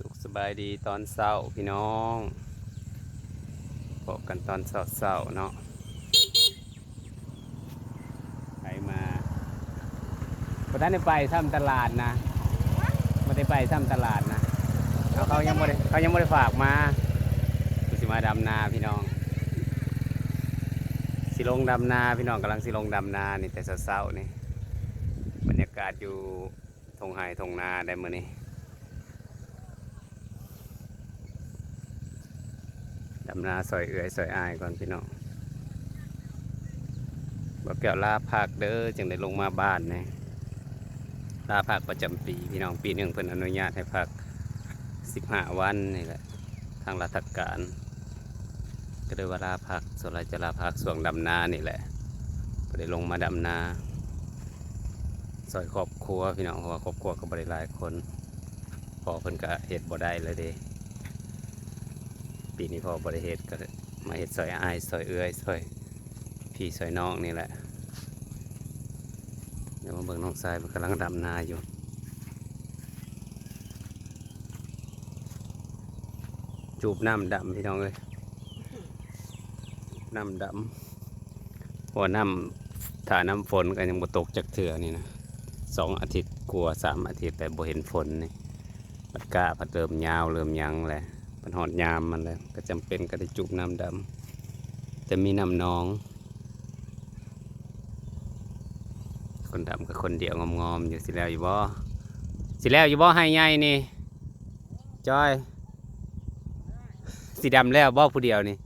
สุขสบายดีตอนเศร้าพี่น้องพบกันตอนเศร้าเศร้าๆเนาะไปมาวันนั้นได้ไปทำตลาดนะไม่ได้ไปทำตลาดนะเอาเขายังไม่ได้เขายังไม่ได้ฝากมากูสิมาดำนาพี่น้อง สิลงดำนาพี่น้องกำลังสิลงดำนานี่แต่เศร้าๆนี่บรรยากาศอยู่ทงไห้ทงนาได้เมื้อนี้ ดำนาซอยเอื่อยซอยอายก่อนพี่น้องบอกแก้วลาพักเด้อจึงได้ลงมาบ้านนะลาพักประจำปีพี่น้องปีหนึ่งเพิ่นอนุญาตให้พักสิบห้าวันนี่แหละทางราชการ ก็เลยว่าลาพักส่วนราจะลาพักส่วงดำนานี่แหละก็ได้ลงมาดำนาซอยครอบครัวพี่น้องเพราะว่าครอบครัวก็บริหลายคนพอเพิ่นก็เฮ็ดบ่ได้เลยเด้ ปีนี้พอบริเหตุก็มาเห็ดซอยอายซอยเอื้อยซอยพี่ซอยน้องนี่แหละ เดี๋ยวมาเบิ่งน้องทรายมันกำลังดำนาอยู่จูบน้ำดำพี่น้องเลยน้ำดำพราะว่าน้ำถ้าน้ำฝนก็ยังบ่ตกจากเถื่อนี่นะสองอาทิตย์กลัวสามอาทิตย์แต่บ่เห็นฝนนี่ปัดกาพัดเริ่มยาวเริ่มยังแหละ มันหอดยามมันเลยก็จำเป็นก็ได้จุบน้ำดำจะมีน้ำหนอง คนดำกับคนเดียวงอมๆอยู่สิแล้วอยู่บ่สิแล้วอยู่บ่ให้ใหญ่นี่จอย สีดำแล้วบ่ผู้เดียวนี่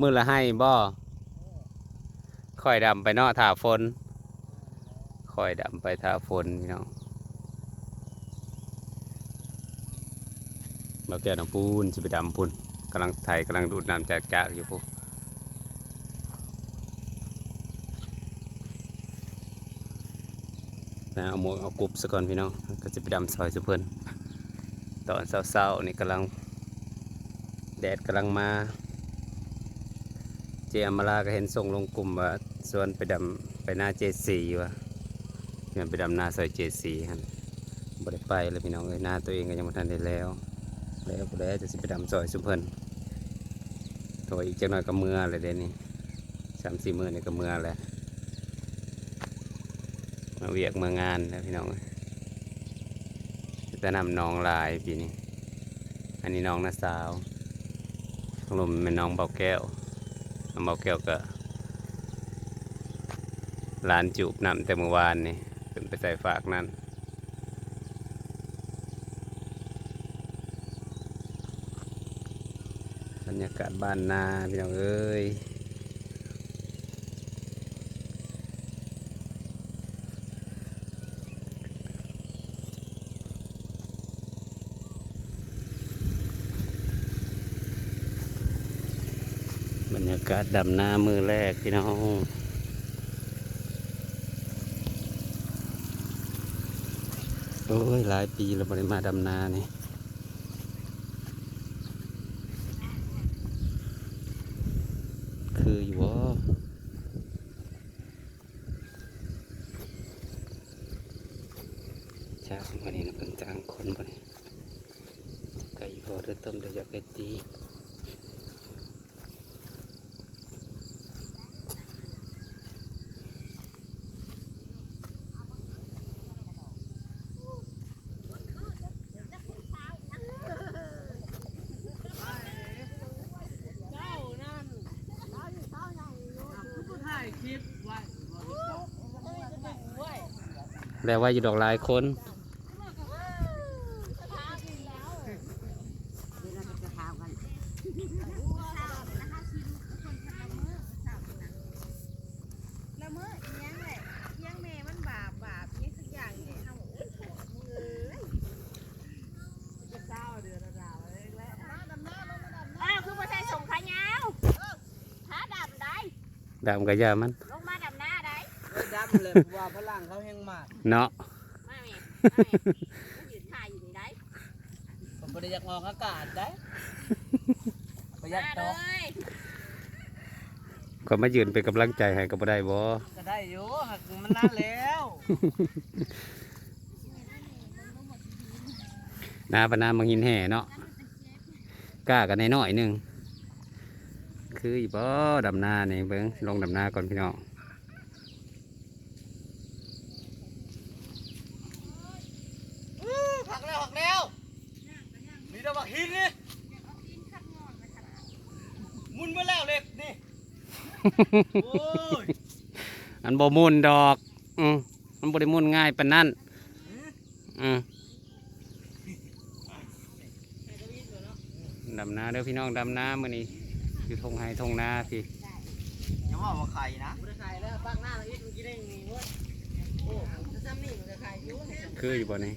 มือละให้บ่คอยดำไปเนาะถ่าฝนคอยดำไปถ่าฝนพี่น้อง เราแก้น้ำปูนจะไปดำปูนกำลังไทยกำลังดูดน้ำจากจาอยู่พวกนะเอาหมวกเอากรุบซะก่อนพี่น้องก็จะไปดำซอยสุเพิ่นตอนเศร้าๆนี่กำลังแดดกำลังมา เจอมาลาก็เห็นส่งลงกลุ่มว่าส่วนไปดำไปหน้าเจสีวะเนี่ยไปดำหน้าซอยเจสีฮันบ่ได้ไปเลยพี่น้องเอ้ยหน้าตัวเองก็ยังไม่ทันได้แล้ว แล้วก็แล้วจะสิไปดำซอยสุเพิ่นโถอีกจักหน่อยก็เมื่อเลยเดี๋ยวนี้สามสี่มื่อนี่ก็เมื่อแหล้วมาเวียกเมืองานแล้วพี่น้องจะนำน้องลายปีนี้ อันนี้น้องนาสาวของลมเป็นน้องเบาแก้วน้องเบาแก้วก็ร้านจูบนำแต่เมื่อวานนี่ขึ้นไปใส่ฝากนั่น บรร ยากาศบ้านนาพี่น้องเอ้ยบรรยากาศดำนามือแรกพี่น้องโอ้ยหลายปีแล้วบริมาดำนานี่ คืออยู่ว่าจ้างวันนี้นะเป็นจ้างคนบ่นนี้ไก่พอเริ่มต้นเดี๋ยวอยากไปตี แล้วว่าอยู่ดอกหลายคนละเมออีหยังแหละเที่ยงแม่มันบาปบาปนี่สักอย่างเนี่ยเฮาโอ้ยโหมึงเอ้ยจะเศร้าเดือนละดาวเลยแหละมาดำน้าลงมาดำน้ เลยเพราะว่าพลังเขาแห้งมากเนาะมาแม่มาแม่มันยืนถ่ายอยู่นี่ได้ผมบริยากออกอากาศได้ประหยัดมาตเลกยก็มายืนเป็นกำลังใจให้ก็บ่ได้บ่ก็ได้อยู่หักมันนานแล้วทนาปะนามังหินแห่เนาะกล้ากันในน้อยๆหนึงคืออีบ่ดำนาเนี่ยเบิ้งลงดำนาก่อนพี่น้อง ผักแล้วผักแล้วมีแต่ผักหินนี่มุนมาแล้วเล็กนี่ โอ้ยอันบ่มุนดอก อืมมันบ่ได้มุนง่ายปานนั้นอืมดำนาเด้อพี่น้องดำนามื้อนี้อยู่ทงไห้ทงนาพี่อย่าว่าว่าไข่นะไม่ได้ไข่แล้วปักหน้าเราอีกมันกินได้ยังไงเว้ยโอ้จะซ้ำนี่มันจะไข่อยุ่งคืออยู่บ่นี่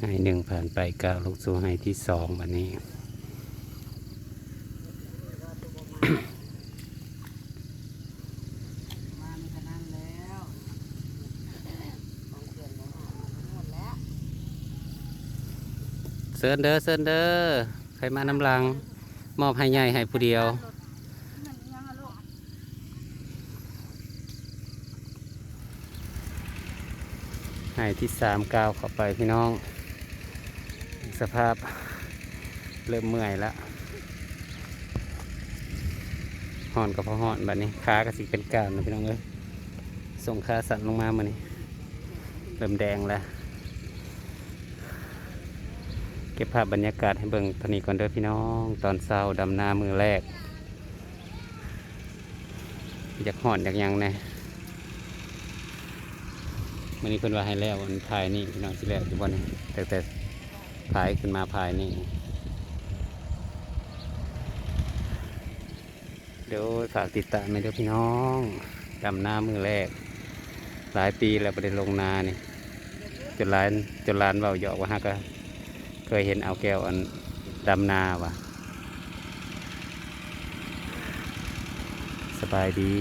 ให้หนึ่งผ่านไปก้าวลงสู่ให้ที่สองบัดนี้ มามีขนาดแล้วของเกินของหาหมดแล้ว เซิร์นเด้อเซิร์นเด้อใครมาน้ำลัง มอบให้ใหญ่ให้ผู้เดียวให้ที่สามก้าวเข้าไปพี่น้อง สภาพเริ่มเมื่อยแล้วห่อนกับพอห่อนแบบนี้ขาก็สิเป็นกามนะพี่น้องเอ้ยส่งขาสั่นลงมามานี่เริ่มแดงแล้ว เก็บภาพบรรยากาศให้เบิ่งตอนนี้ก่อนเด้อพี่น้อง ตอนเช้าดำนามือแรก อยากหอนอยากยังแน่มันนี้เพิ่นว่าให้แล้ววันภายนี่พี่น้องสิแล้วอยู่บ่นี่แต่แต่ภายขึ้นมาภายนี่เดี๋ยวฝากติดตามไปเด้อพี่น้องดำนามือแรก หลายปีแล้วบ่ได้ลงนานี่จนหลานจนหลานเว้าหยอกว่าฮักก็ เคยเห็นเอาแก้วอันดำนาว่ะสบายดี